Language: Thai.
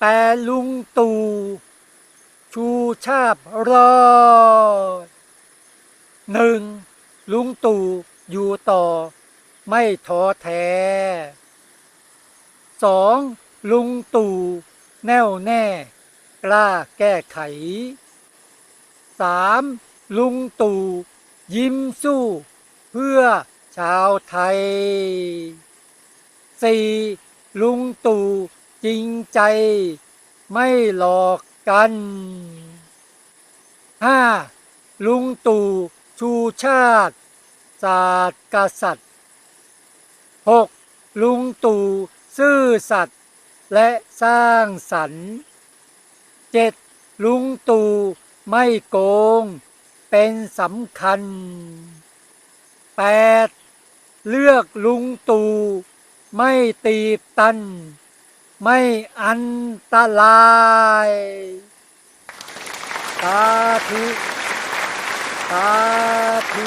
แต่ลุงตู่ชูชาติรอดหนึ่งลุงตู่อยู่ต่อ ไม่ท้อแท้สองลุงตู่แน่วแน่ กล้าแก้ไขสามลุงตู่ยิ้มสู้ เพื่อชาวไทยสี่ลุงตู่ จริงใจไม่หลอกกันห้าลุงตู่ชูชาติ ศาสตร์กษัตริย์หกลุงตู่ซื่อสัตย์และสร้างสรรค์เจ็ดลุงตู่ไม่โกง เป็นสำคัญแปดเลือกลุงตู่ไม่ตีบตัน ไม่อันตรายสาธุสาธุ